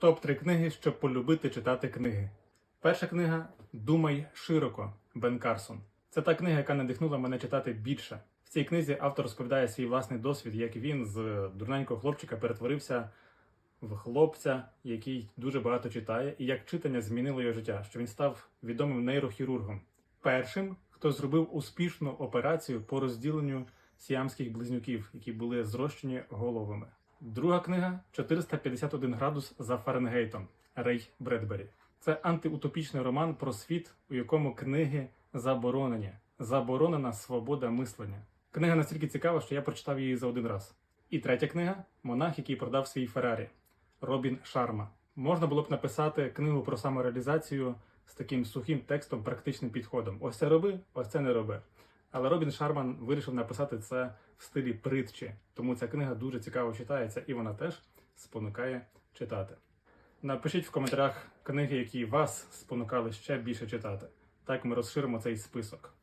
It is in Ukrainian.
Топ-3 книги, щоб полюбити читати книги. Перша книга Думай широко Бен Карсон. Це та книга, яка надихнула мене читати більше. В цій книзі автор розповідає свій власний досвід, як він з дурненького хлопчика перетворився в хлопця, який дуже багато читає, і як читання змінило його життя, що він став відомим нейрохірургом. Першим, хто зробив успішну операцію по розділенню сіамських близнюків, які були зрощені головами. Друга книга 451 градус за Фаренгейтом Рей Бредбері. Це антиутопічний роман про світ, у якому книги заборонені. Заборонена свобода мислення. Книга настільки цікава, що я прочитав її за один раз. І третя книга Монах, який продав свій Феррарі Робін Шарма. Можна було б написати книгу про самореалізацію з таким сухим текстом, практичним підходом. Ось це роби, ось це не роби. Але Робін Шарман вирішив написати це в стилі притчі, тому ця книга дуже цікаво читається і вона теж спонукає читати. Напишіть в коментарях книги, які вас спонукали ще більше читати. Так ми розширимо цей список.